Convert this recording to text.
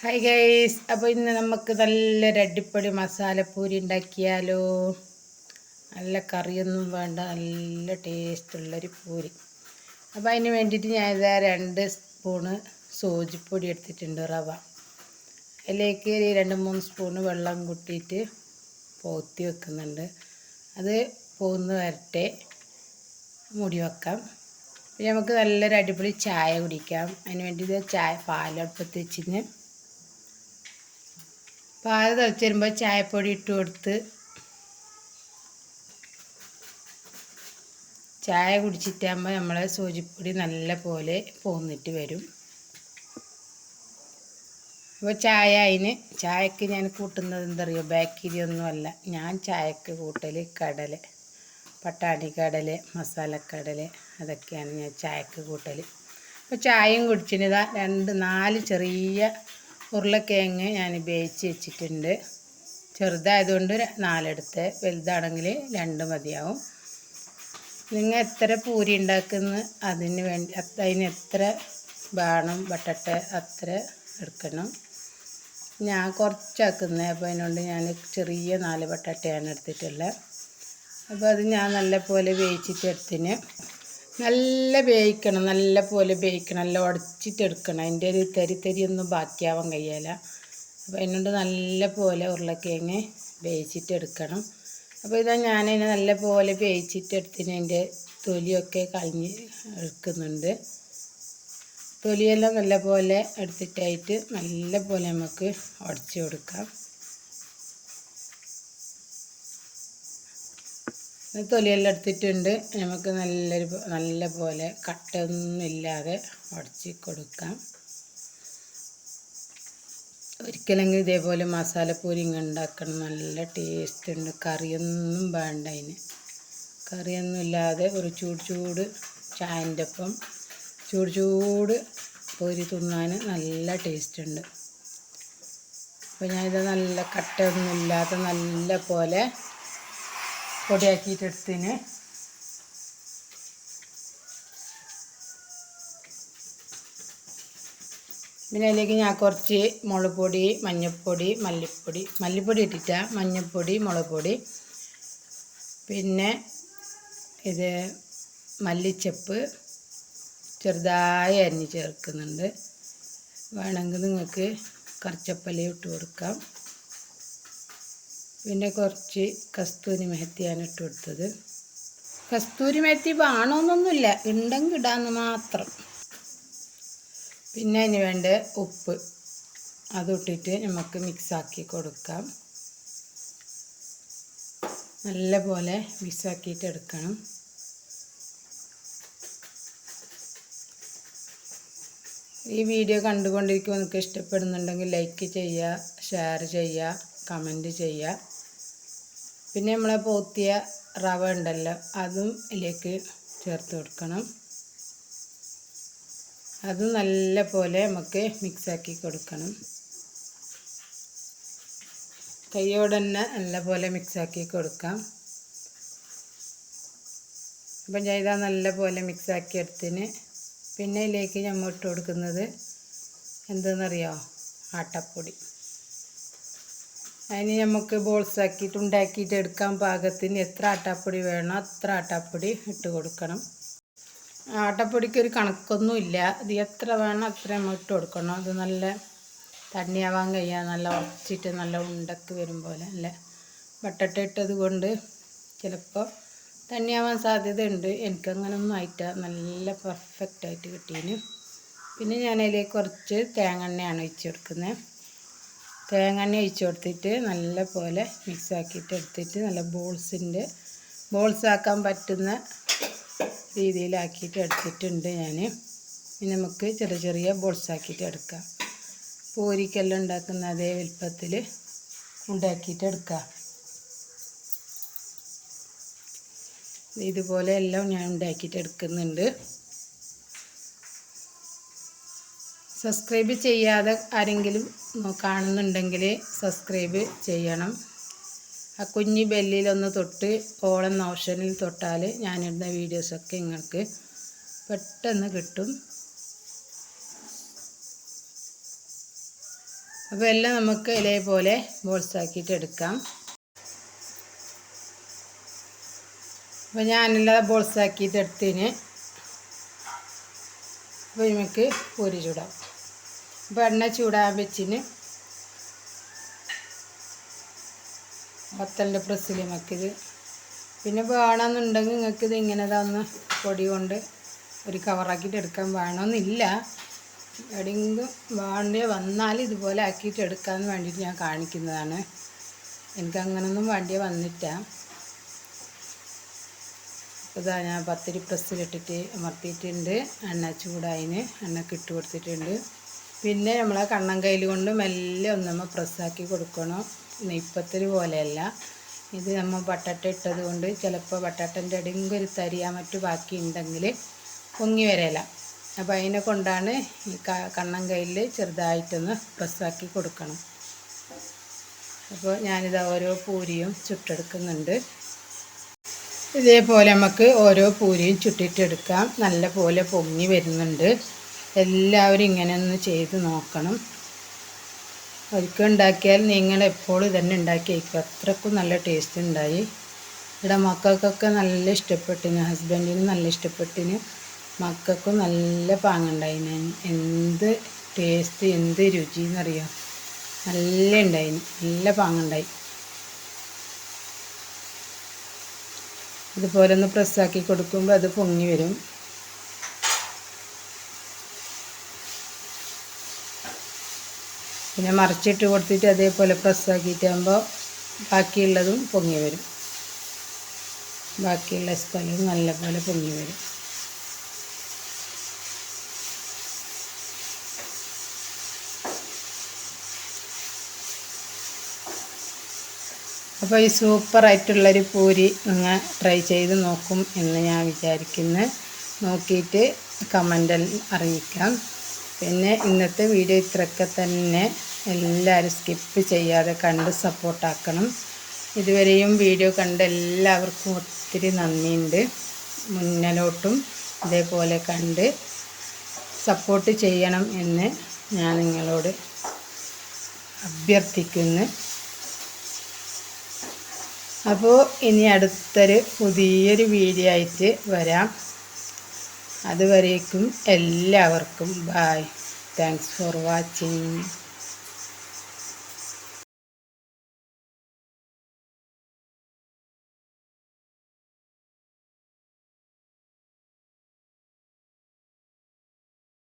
Hi guys അപ്പോൾ ഇന്ന് നമുക്ക് നല്ലൊരു അടിപ്പൊളി മസാലപ്പൂരി ഉണ്ടാക്കിയാലോ? നല്ല കറിയൊന്നും വേണ്ട നല്ല ടേസ്റ്റുള്ളൊരു പൂരി. അപ്പോൾ അതിന് വേണ്ടിയിട്ട് ഞാൻ ഇതാ രണ്ട് സ്പൂണ് സൂചിപ്പൊടി എടുത്തിട്ടുണ്ട് റവ. അതിലേക്ക് രണ്ട് മൂന്ന് സ്പൂണ് വെള്ളം കൂട്ടിയിട്ട് പോത്തി വെക്കുന്നുണ്ട്. അത് പോന്ന് വരട്ടെ. മൂടി വെക്കാം. പിന്നെ നമുക്ക് നല്ലൊരു അടിപൊളി ചായ കുടിക്കാം. അതിന് വേണ്ടി ചായ പാലടുപ്പത്ത് വെച്ചിന് പാൽ തിളച്ച് വരുമ്പോൾ ചായപ്പൊടി ഇട്ട് കൊടുത്ത് ചായ കുടിച്ചിട്ടാകുമ്പോൾ നമ്മളെ സൂചിപ്പൊടി നല്ല പോലെ പോന്നിട്ട് വരും. അപ്പോൾ ചായ അതിന് ചായക്ക് ഞാൻ കൂട്ടുന്നത് എന്തറിയോ? ബാക്ടീരിയ ഒന്നുമല്ല ഞാൻ ചായക്ക് കൂട്ടൽ കടല പട്ടാണി കടല മസാലക്കടല അതൊക്കെയാണ് ഞാൻ ചായക്ക് കൂട്ടൽ അപ്പോൾ ചായയും കുടിച്ചിനിതാ രണ്ട് നാല് ചെറിയ ഉരുളക്കിഴങ്ങ് ഞാൻ വേവിച്ച് വെച്ചിട്ടുണ്ട്. ചെറുതായതുകൊണ്ട് നാലെടുത്ത് വലുതാണെങ്കിൽ രണ്ട് മതിയാവും. നിങ്ങൾ എത്ര പൂരി ഉണ്ടാക്കുന്ന അതിന് വേണ്ടി അതിന് എത്ര വേണം ബട്ടട്ട അത്ര എടുക്കണം. ഞാൻ കുറച്ചാക്കുന്നത് അപ്പോൾ അതിനോണ്ട് ഞാൻ ചെറിയ നാല് ബട്ടട്ടയാണ് എടുത്തിട്ടുള്ളത്. അപ്പോൾ അത് ഞാൻ നല്ല പോലെ വേവിച്ചിട്ട് എടുത്തിന്. നല്ല വേവിക്കണം നല്ല പോലെ വേവിക്കണം നല്ല ഉടച്ചിട്ടെടുക്കണം അതിന്റെ ഒരു തരി തരിയൊന്നും ബാക്കിയാവാൻ കഴിയില്ല അപ്പോൾ അതിനോട് നല്ല പോലെ ഉരുളക്കിഴങ്ങ് വേവിച്ചിട്ടെടുക്കണം അപ്പോൾ ഇതാ ഞാനതിനെ നല്ല പോലെ വേവിച്ചിട്ടെടുത്തിന് അതിന്റെ തൊലിയൊക്കെ കളഞ്ഞ് എടുക്കുന്നുണ്ട്. തൊലിയെല്ലാം നല്ല പോലെ എടുത്തിട്ടായിട്ട് നല്ല പോലെ നമുക്ക് ഉടച്ചു കൊടുക്കാം. തൊലിയെല്ലാം എടുത്തിട്ടുണ്ട്. നമുക്ക് നല്ലൊരു നല്ല പോലെ കട്ടൊന്നുമില്ലാതെ ഉടച്ച് കൊടുക്കാം. ഒരിക്കലെങ്കിൽ ഇതേപോലെ മസാലപ്പൂരി ഇങ്ങനെ ഉണ്ടാക്കണം. നല്ല ടേസ്റ്റ് ഉണ്ട്. കറിയൊന്നും വേണ്ട അതിന്. കറിയൊന്നും ഇല്ലാതെ ഒരു ചൂട് ചൂട് ചായന്റെ ഒപ്പം ചൂട് ചൂട് പൊരി തിന്നാൻ നല്ല ടേസ്റ്റ് ഉണ്ട്. അപ്പോൾ ഞാനിത് നല്ല കട്ടയൊന്നും ഇല്ലാത്ത നല്ല പോലെ പൊടിയാക്കിയിട്ടെടുത്തിന് പിന്നെ അതിലേക്ക് ഞാൻ കുറച്ച് മുളക് പൊടി മഞ്ഞൾപ്പൊടി മല്ലിപ്പൊടി മല്ലിപ്പൊടി ഇട്ടിട്ട മഞ്ഞൾപ്പൊടി മുളക് പൊടി. പിന്നെ ഇത് മല്ലിച്ചപ്പ് ചെറുതായി അരിഞ്ഞ് ചേർക്കുന്നുണ്ട്. വേണമെങ്കിൽ നിങ്ങൾക്ക് കറിച്ചപ്പലയും ഇട്ട് കൊടുക്കാം. പിന്നെ കുറച്ച് കസ്തൂരി മെഹത്തിയാണ് ഇട്ട് കൊടുത്തത്. കസ്തൂരി മെഹത്തി വേണമെന്നൊന്നുമില്ല ഉണ്ടെങ്കിൽ ഇടാന്ന് മാത്രം. പിന്നെ അതിന് വേണ്ട ഉപ്പ്. അതിട്ടിട്ട് നമുക്ക് മിക്സാക്കി കൊടുക്കാം. നല്ല പോലെ മിക്സാക്കിയിട്ട് എടുക്കണം. ഈ വീഡിയോ കണ്ടുകൊണ്ടിരിക്കുമ്പോൾ നിങ്ങൾക്ക് ഇഷ്ടപ്പെടുന്നുണ്ടെങ്കിൽ ലൈക്ക് ചെയ്യുക ഷെയർ ചെയ്യുക കമന്റ് ചെയ്യുക. പിന്നെ നമ്മളെ പോത്തിയ റവ ഉണ്ടല്ലോ അതും ഇതിലേക്ക് ചേർത്ത് കൊടുക്കണം. അത് നല്ല പോലെ നമുക്ക് മിക്സാക്കി കൊടുക്കണം. കൈയോടെ തന്നെ നല്ല പോലെ മിക്സാക്കി കൊടുക്കാം. അപ്പം ഞാൻ ഇതാ നല്ല പോലെ മിക്സാക്കി എടുത്തിന് പിന്നെ ഇതിലേക്ക് നമ്മൾ ഇട്ട് കൊടുക്കുന്നത് എന്തെന്നറിയോ? ആട്ടപ്പൊടി. അതിന് നമുക്ക് ബോൾസ് ആക്കിയിട്ട് ഉണ്ടാക്കിയിട്ട് എടുക്കാൻ പാകത്തിന് എത്ര ആട്ടാപ്പൊടി വേണം അത്ര ആട്ടാപ്പൊടി ഇട്ട് കൊടുക്കണം. ആട്ടപ്പൊടിക്ക് ഒരു കണക്കൊന്നുമില്ല ഇത് എത്ര വേണം അത്ര നമ്മൾ ഇട്ട് കൊടുക്കണം. അത് നല്ല തണ്ണിയാവാൻ കഴിയാൻ നല്ല ഉറച്ചിട്ട് നല്ല ഉണ്ടക്ക് വരും പോലെ അല്ല? ബട്ടട്ട ഇട്ടത് കൊണ്ട് ചിലപ്പോൾ തണ്ണിയാവാൻ സാധ്യതയുണ്ട് എനിക്കങ്ങനൊന്നും ആയിട്ട നല്ല പെർഫെക്റ്റ് ആയിട്ട് കിട്ടീന്. പിന്നെ ഞാൻ അതിലേക്ക് കുറച്ച് തേങ്ങെണ്ണയാണ് ഒഴിച്ച് കൊടുക്കുന്നത് തേങ്ങെണ്ണ ഒഴിച്ച് കൊടുത്തിട്ട് നല്ല പോലെ മിക്സ് ആക്കിയിട്ട് എടുത്തിട്ട് നല്ല ബോൾസിന്റെ ബോൾസ് ആക്കാൻ പറ്റുന്ന രീതിയിലാക്കിയിട്ട് എടുത്തിട്ടുണ്ട് ഞാൻ. ഇനി നമുക്ക് ചെറിയ ചെറിയ ബോൾസ് ആക്കിയിട്ട് എടുക്കാം. പൂരിക്കെല്ലാം ഉണ്ടാക്കുന്ന അതേ വലുപ്പത്തിൽ ഉണ്ടാക്കിയിട്ട് എടുക്കാം. ഇതുപോലെ എല്ലാം ഞാൻ ഉണ്ടാക്കിയിട്ട് എടുക്കുന്നുണ്ട്. സബ്സ്ക്രൈബ് ചെയ്യാതെ ആരെങ്കിലും കാണുന്നുണ്ടെങ്കിൽ സബ്സ്ക്രൈബ് ചെയ്യണം. ആ കുഞ്ഞി ബെല്ലിലൊന്ന് തൊട്ട് ഓളം ഓപ്ഷനിൽ തൊട്ടാൽ ഞാനിടുന്ന വീഡിയോസൊക്കെ നിങ്ങൾക്ക് പെട്ടെന്ന് കിട്ടും. അപ്പോൾ എല്ലാം നമുക്ക് ഇതേപോലെ ബോൾസാക്കിയിട്ട് എടുക്കാം. അപ്പോൾ ഞാനെല്ലാം ബോൾസാക്കിയിട്ട് എടുത്തതിന് അപ്പോൾ നമുക്ക് പൂരി ചൂടാം. അപ്പോൾ എണ്ണ ചൂടാൻ വെച്ചിന്. പത്തലിന്റെ പ്രസ്സിൽ നമുക്കിത്. പിന്നെ വേണമെന്നുണ്ടെങ്കിൽ നിങ്ങൾക്ക് ഇത് ഇങ്ങനെ ഒന്ന് പൊടി കൊണ്ട് ഒരു കവറാക്കിയിട്ട് എടുക്കാൻ വേണമെന്നില്ല. എവിടെയെങ്കിലും വേണ്ടി വന്നാൽ ഇതുപോലെ ആക്കിയിട്ട് എടുക്കാമെന്ന് വേണ്ടിയിട്ട് ഞാൻ കാണിക്കുന്നതാണ്. എനിക്ക് അങ്ങനൊന്നും വേണ്ടിയ വന്നിട്ട. ഇതാ ഞാൻ പത്തിരി പ്രസ്സിലിട്ടിട്ട് അമർത്തിയിട്ടുണ്ട്. എണ്ണ ചൂടായിന്. എണ്ണ ഇട്ട് കൊടുത്തിട്ടുണ്ട്. പിന്നെ നമ്മളെ കണ്ണം കയ്യിൽ കൊണ്ട് മെല്ലെ ഒന്ന് നമ്മൾ പ്രസ്സാക്കി കൊടുക്കണം. നെയ്പ്പത്തിൽ പോലെയല്ല. ഇത് നമ്മൾ ബട്ടാട്ട ഇട്ടത് കൊണ്ട് ചിലപ്പോൾ ബട്ടാട്ടന്റെ ഇടയിൽ ഒരു തരിയാ മറ്റു ബാക്കി ഉണ്ടെങ്കിൽ പൊങ്ങി വരല. അപ്പോൾ അതിനെ കൊണ്ടാണ് ഈ കണ്ണം കയ്യിൽ ചെറുതായിട്ടൊന്ന് പ്രസ്സാക്കി കൊടുക്കണം. അപ്പോൾ ഞാനിത് ഓരോ പൂരിയും ചുട്ടെടുക്കുന്നുണ്ട്. ഇതേപോലെ നമുക്ക് ഓരോ പൂരിയും ചുട്ടിട്ടെടുക്കാം. നല്ല പോലെ പൊങ്ങി വരുന്നുണ്ട്. എല്ലാവരും ഇങ്ങനെ ഒന്ന് ചെയ്ത് നോക്കണം. ഒരിക്കൽ ഉണ്ടാക്കിയാൽ നിങ്ങൾ എപ്പോഴും തന്നെ ഉണ്ടാക്കി അത്രക്കും നല്ല ടേസ്റ്റ് ഉണ്ടായി. ഇവിടെ മക്കൾക്കൊക്കെ നല്ല ഇഷ്ടപ്പെട്ടിന്. ഹസ്ബൻഡിന് നല്ല ഇഷ്ടപ്പെട്ടിന്. മക്കൾക്കും നല്ല പാങ്ങുണ്ടായിന്. എന്ത് ടേസ്റ്റ് എന്ത് രുചി എന്നറിയാം? നല്ല ഉണ്ടായി നല്ല പാങ്ങുണ്ടായി. ഇതുപോലെ ഒന്ന് പ്രസ്സാക്കി കൊടുക്കുമ്പോൾ അത് പൊങ്ങി വരും. പിന്നെ മറിച്ചിട്ട് കൊടുത്തിട്ട് അതേപോലെ പ്രസ്സാക്കിയിട്ടാകുമ്പോൾ ബാക്കിയുള്ളതും പൊങ്ങി വരും. ബാക്കിയുള്ള സ്ഥലവും നല്ലപോലെ പൊങ്ങി വരും. അപ്പോൾ ഈ സൂപ്പറായിട്ടുള്ളൊരു പൂരി നിങ്ങൾ ട്രൈ ചെയ്ത് നോക്കും എന്ന് ഞാൻ വിചാരിക്കുന്നു. നോക്കിയിട്ട് കമന്റിൽ അറിയിക്കാം. പിന്നെ ഇന്നത്തെ വീഡിയോ ഇത്രയൊക്കെ തന്നെ. എല്ലാവരും സ്കിപ്പ് ചെയ്യാതെ കണ്ട് സപ്പോർട്ടാക്കണം ഇതുവരെയും വീഡിയോ കണ്ട് എല്ലാവർക്കും ഒത്തിരി നന്ദിയുണ്ട്. മുന്നിലോട്ടും ഇതേപോലെ കണ്ട് സപ്പോർട്ട് ചെയ്യണം എന്ന് ഞാൻ നിങ്ങളോട് അഭ്യർത്ഥിക്കുന്നു. അപ്പോൾ ഇനി അടുത്തൊരു പുതിയൊരു വീഡിയോ ആയിട്ട് വരാം. അതുവരേക്കും എല്ലാവർക്കും ബായ് താങ്ക്സ് ഫോർ വാച്ചിങ്